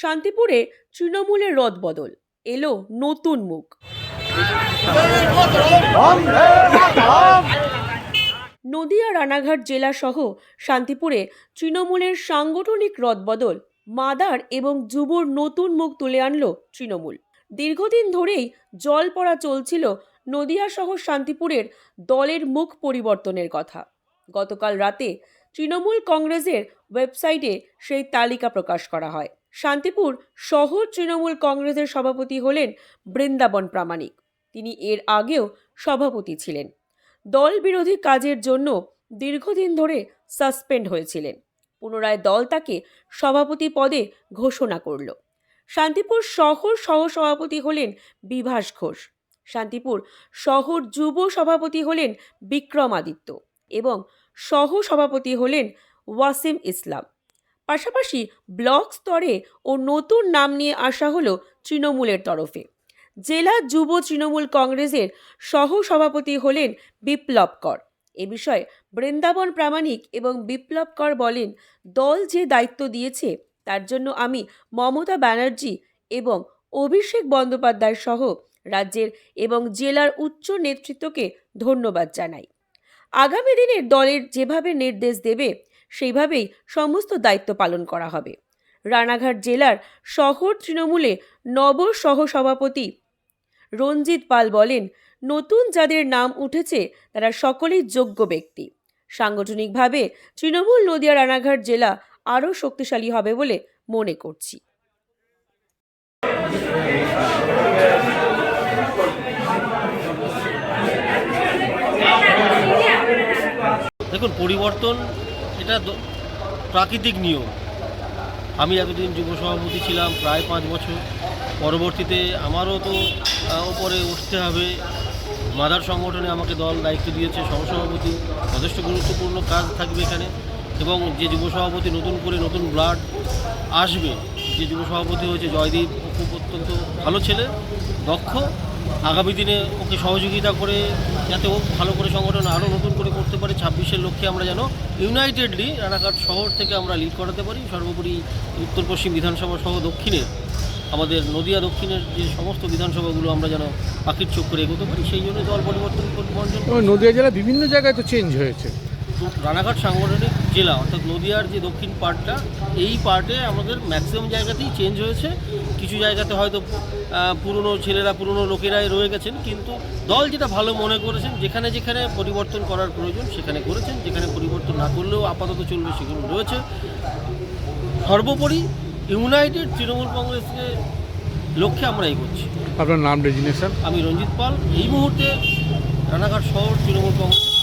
শান্তিপুরে তৃণমূলের রদবদল এলো নতুন মুখ। নদিয়া রানাঘাট জেলা সহ শান্তিপুরে তৃণমূলের সাংগঠনিক রদবদল মাদার এবং যুবর নতুন মুখ তুলে আনলো তৃণমূল। দীর্ঘদিন ধরেই জল পড়া চলছিল নদিয়া সহ শান্তিপুরের দলের মুখ পরিবর্তনের কথা। গতকাল রাতে তৃণমূল কংগ্রেসের ওয়েবসাইটে সেই তালিকা প্রকাশ করা হয়। শান্তিপুর শহর তৃণমূল কংগ্রেসের সভাপতি হলেন বৃন্দাবন প্রামাণিক। তিনি এর আগেও সভাপতি ছিলেন। দল বিরোধী কাজের জন্য দীর্ঘদিন ধরে সাসপেন্ড হয়েছিলেন। পুনরায় দল তাকে সভাপতি পদে ঘোষণা করল। শান্তিপুর শহর সহসভাপতি হলেন বিভাস ঘোষ। শান্তিপুর শহর যুব সভাপতি হলেন বিক্রমাদিত্য। এবং সহ সভাপতি হলেন ওয়াসিম ইসলাম। পাশাপাশি ব্লক স্তরে ও নতুন নাম নিয়ে আসা হলো তৃণমূলের তরফে। জেলা যুব তৃণমূল কংগ্রেসের সহ সভাপতি হলেন বিপ্লব কর। এ বিষয়ে বৃন্দাবন প্রামাণিক এবং বিপ্লব কর বলেন, দল যে দায়িত্ব দিয়েছে, তার জন্য আমি মমতা ব্যানার্জি এবং অভিষেক বন্দ্যোপাধ্যায় সহ রাজ্যের এবং জেলার উচ্চ নেতৃত্বকে ধন্যবাদ জানাই। আগামী দিনে দলের যেভাবে নির্দেশ দেবে, সেইভাবেই সমস্ত দায়িত্ব পালন করা হবে। রানাঘাট জেলার শহর তৃণমূলে নব সহসভাপতি রঞ্জিত পাল বলেন, নতুন যাদের নাম উঠেছে, তারা সকলেই যোগ্য ব্যক্তি। সাংগঠনিকভাবে তৃণমূল নদিয়া রানাঘাট জেলা আরও শক্তিশালী হবে বলে মনে করছি। দেখুন, পরিবর্তন এটা প্রাকৃতিক নিয়ম। আমি এতদিন যুব সভাপতি ছিলাম, প্রায় পাঁচ বছর। পরবর্তীতে আমারও তো ওপরে উঠতে হবে। মাদার সংগঠনে আমাকে দল দায়িত্ব দিয়েছে, সহসভাপতি, যথেষ্ট গুরুত্বপূর্ণ কাজ থাকবে এখানে। এবং যে যুব সভাপতি নতুন করে নতুন ব্লাড আসবে, যে যুব সভাপতি হয়েছে জয়দীপ খুব অত্যন্ত ভালো ছেলে, দক্ষ। আগামী দিনে ওকে সহযোগিতা করে যাতে ও ভালো করে সংগঠন আরও নতুন করে করতে পারে, ছাব্বিশের লক্ষ্যে আমরা যেন ইউনাইটেডলি রানাঘাট শহর থেকে আমরা লিড করাতে পারি। সর্বোপরি উত্তর পশ্চিম বিধানসভা সহ দক্ষিণে আমাদের নদিয়া দক্ষিণের যে সমস্ত বিধানসভাগুলো আমরা যেন পাখির চোখ করে এগোতে পারি, সেই জন্য দল পরিবর্তন এবং নদিয়া জেলা বিভিন্ন জায়গায় তো চেঞ্জ হয়েছে। রানাঘাট সাংগঠনিক জেলা অর্থাৎ নদিয়ার যে দক্ষিণ পার্টটা এই পার্টে আমাদের ম্যাক্সিমাম জায়গাতেই চেঞ্জ হয়েছে। কিছু জায়গাতে হয়তো পুরনো ছেলেরা পুরনো লোকেরাই রয়ে গেছেন কিন্তু দল যেটা ভালো মনে করেছেন যেখানে যেখানে পরিবর্তন করার প্রয়োজন সেখানে করেছেন। যেখানে পরিবর্তন না করলেও আপাতত চলবে সেগুলো রয়েছে। সর্বোপরি ইউনাইটেড তৃণমূল কংগ্রেসকে লক্ষ্যে আমরা এগোচ্ছি। আপনার নাম রেজিনেশন? আমি রঞ্জিত পাল। এই মুহূর্তে রানাঘাট শহর তৃণমূল কংগ্রেসের